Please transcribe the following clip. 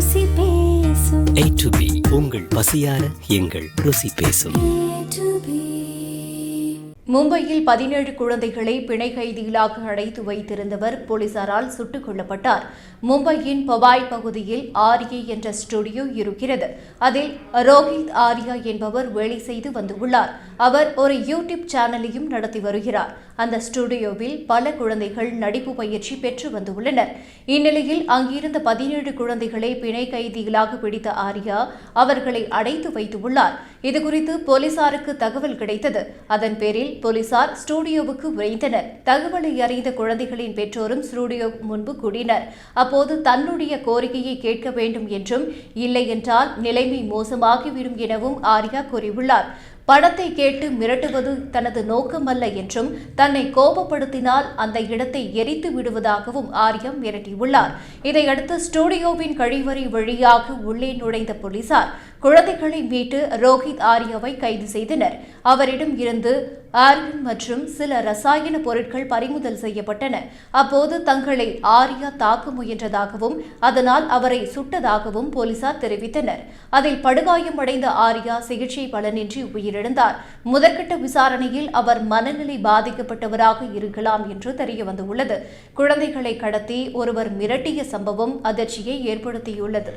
ருசி பேசும். A to be உங்கள் பசியார எங்கள் ருசி பேசும். மும்பையில் பதினேழு குழந்தைகளை பிணை கைதிகளாக அடைத்து வைத்திருந்தவர் போலீசாரால் சுட்டுக் கொல்லப்பட்டார். மும்பையின் பவாய் பகுதியில் ஆர்யா என்ற ஸ்டுடியோ இருக்கிறது. அதில் ரோஹித் ஆர்யா என்பவர் வேலை செய்து வந்துள்ளார். அவர் ஒரு யூடியூப் சேனலையும் நடத்தி வருகிறார். அந்த ஸ்டுடியோவில் பல குழந்தைகள் நடிப்பு பயிற்சி பெற்று வந்துள்ளனர். இந்நிலையில் அங்கிருந்த பதினேழு குழந்தைகளை பிணை கைதிகளாக பிடித்த ஆர்யா அவர்களை அடைத்து வைத்துள்ளார். இதுகுறித்து போலீசாருக்கு தகவல் கிடைத்தது. அதன் பேரில் போலீசார் ஸ்டுடியோவுக்கு விரைந்தனர். தகவலை அறிந்த குழந்தைகளின் பெற்றோரும் ஸ்டுடியோ முன்பு கூடினர். அப்போது தன்னுடைய கோரிக்கையை கேட்க வேண்டும் என்றும் இல்லை என்றால் நிலைமை மோசமாகிவிடும் எனவும் ஆர்யா கூறியுள்ளார். பணத்தை கேட்டு மிரட்டுவது தனது நோக்கமல்ல என்றும் தன்னை கோபப்படுத்தினால் அந்த இடத்தை எரித்து விடுவதாகவும் ஆரியம் மிரட்டியுள்ளார். இதையடுத்து ஸ்டுடியோவின் கழிவறை வழியாக உள்ளே நுழைந்த போலீசார் குழந்தைகளை மீட்டு ரோஹித் ஆரியாவை கைது செய்தனர். அவரிடம் இருந்து ஆர்கன் மற்றும் சில ரசாயன பொருட்கள் பறிமுதல் செய்யப்பட்டன. அப்போது தங்களை ஆர்யா தாக்க முயன்றதாகவும் அதனால் அவரை சுட்டதாகவும் போலீசார் தெரிவித்தனர். அதில் படுகாயமடைந்த ஆர்யா சிகிச்சை பலனின்றி உயிரிழந்தார் முதற்கட்ட விசாரணையில் அவர் மனநிலை பாதிக்கப்பட்டவராக இருக்கலாம் என்று தெரியவந்துள்ளது. குழந்தைகளை கடத்தி ஒருவர் மிரட்டிய சம்பவம் அதிர்ச்சியை ஏற்படுத்தியுள்ளது.